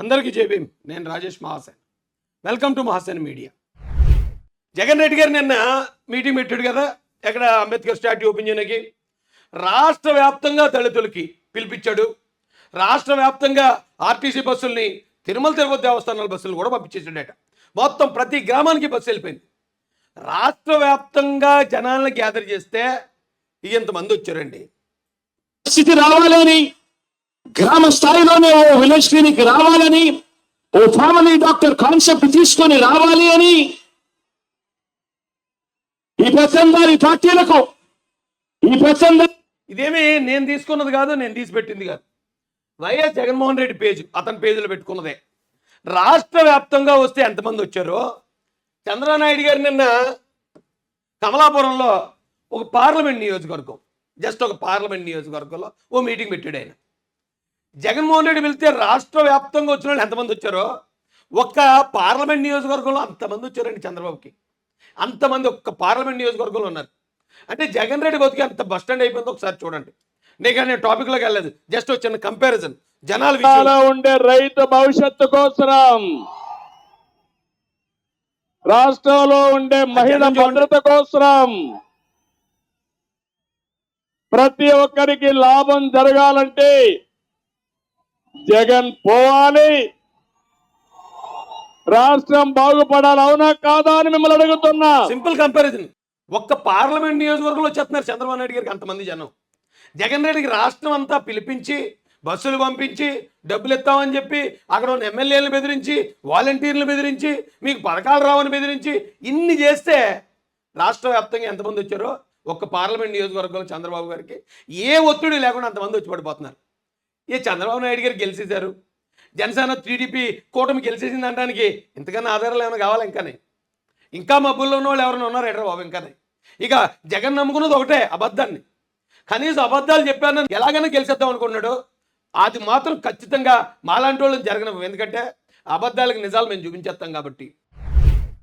అందరికీ జేబీం నేను Rajesh Mahasen. Welcome to Mahasen media. Jagan Reddy గారు నిన్న మీటింగ్ పెట్టాడు కదా ఎక్కడ అంబేద్కర్ స్టాట్యూ ఓపెన్ చేయడానికి రాష్ట్ర వ్యాప్తంగా దళితులకి పిలిపించాడు. రాష్ట్ర వ్యాప్తంగా ఆర్టీసీ బస్సుల్ని తిరుమల తిరుపతి దేవస్థానాల బస్సులు కూడా పంపించేసాడట మొత్తం ప్రతి గ్రామానికి బస్సు వెళ్ళిపోయింది. రాష్ట్ర వ్యాప్తంగా జనాలను గ్యాదర్ చేస్తే ఇంతమంది వచ్చారండి. స్థితి రావాలని గ్రామ స్థాయిలోనే ఓ విలేజ్ క్లినిక్ రావాలని ఓ ఫ్యామిలీ డాక్టర్ కాన్సెప్ట్ తీసుకొని రావాలి అని ఈ పెత్తందారి పార్టీలకు ఈ పెత్తందారి ఇదేమి నేను తీసుకున్నది కాదు నేను తీసిపెట్టింది కాదు. వైఎస్ జగన్మోహన్ రెడ్డి పేజ్ అతని పేజీలో పెట్టుకున్నదే. రాష్ట్ర వ్యాప్తంగా వస్తే ఎంతమంది వచ్చారో? చంద్రనాయుడు నాయుడు గారు నిన్న కమలాపురంలో ఒక పార్లమెంట్ నియోజకవర్గం జస్ట్ ఒక పార్లమెంట్ నియోజకవర్గంలో ఓ మీటింగ్ పెట్టాడు ఆయన. జగన్మోహన్ రెడ్డి వెళ్తే రాష్ట్ర వ్యాప్తంగా వచ్చిన వాళ్ళు ఎంతమంది వచ్చారో? ఒక్క పార్లమెంట్ నియోజకవర్గంలో అంతమంది వచ్చారండి చంద్రబాబుకి. అంతమంది ఒక్క పార్లమెంట్ నియోజకవర్గంలో ఉన్నారు. అంటే జగన్ రెడ్డి బతికి అంత బస్ స్టాండ్ అయిపోయిందో ఒకసారి చూడండి. నీకు నేను టాపిక్లోకి వెళ్ళలేదు. జస్ట్ వచ్చిన కంపారిజన్ జనాల ఉండే రైతు భవిష్యత్తు కోసరం. రాష్ట్రంలో ఉండే మహిళ. భద్రత కోసరం. ప్రతి ఒక్కరికి లాభం జరగాలంటే జగన్ పోవాలి. రాష్ట్రం బాగుపడాలి అవునా కాదా అని మిమ్మల్ని అడుగుతున్నా. Simple comparison. ఒక్క పార్లమెంట్ నియోజకవర్గంలో చెప్తున్నారు చంద్రబాబు నాయుడు గారికి అంతమంది జనం. జగన్ రెడ్డికి రాష్ట్రం అంతా పిలిపించి బస్సులు పంపించి డబ్బులు ఇస్తామని చెప్పి అక్కడ ఉన్న ఎమ్మెల్యేలను బెదిరించి వాలంటీర్లు బెదిరించి మీకు పథకాలు రావని బెదిరించి ఇన్ని చేస్తే రాష్ట్ర వ్యాప్తంగా ఎంతమంది వచ్చారో ఒక్క పార్లమెంట్ నియోజకవర్గంలో చంద్రబాబు గారికి ఏ ఒత్తిడి లేకుండా అంతమంది వచ్చి పడిపోతున్నారు. ఏ చంద్రబాబు నాయుడు గారు గెలిచేశారు? జనసేన టీడీపీ కూటమి గెలిచేసింది అనడానికి ఇంతకన్నా ఆధారాలు ఏమైనా కావాలి ఇంకానే. ఇంకా మబ్బుల్లో ఉన్న వాళ్ళు ఎవరైనా ఉన్నారు ఎట్రా బాబు ఇంకానే? ఇక జగన్ నమ్ముకున్నది ఒకటే అబద్ధాన్ని. కనీసం అబద్ధాలు చెప్పాను ఎలాగైనా గెలిచేద్దాం అనుకున్నాడు అది మాత్రం ఖచ్చితంగా మాలాంటి వాళ్ళని జరగను ఎందుకంటే అబద్ధాలకు నిజాలు మేము చూపించేస్తాం కాబట్టి.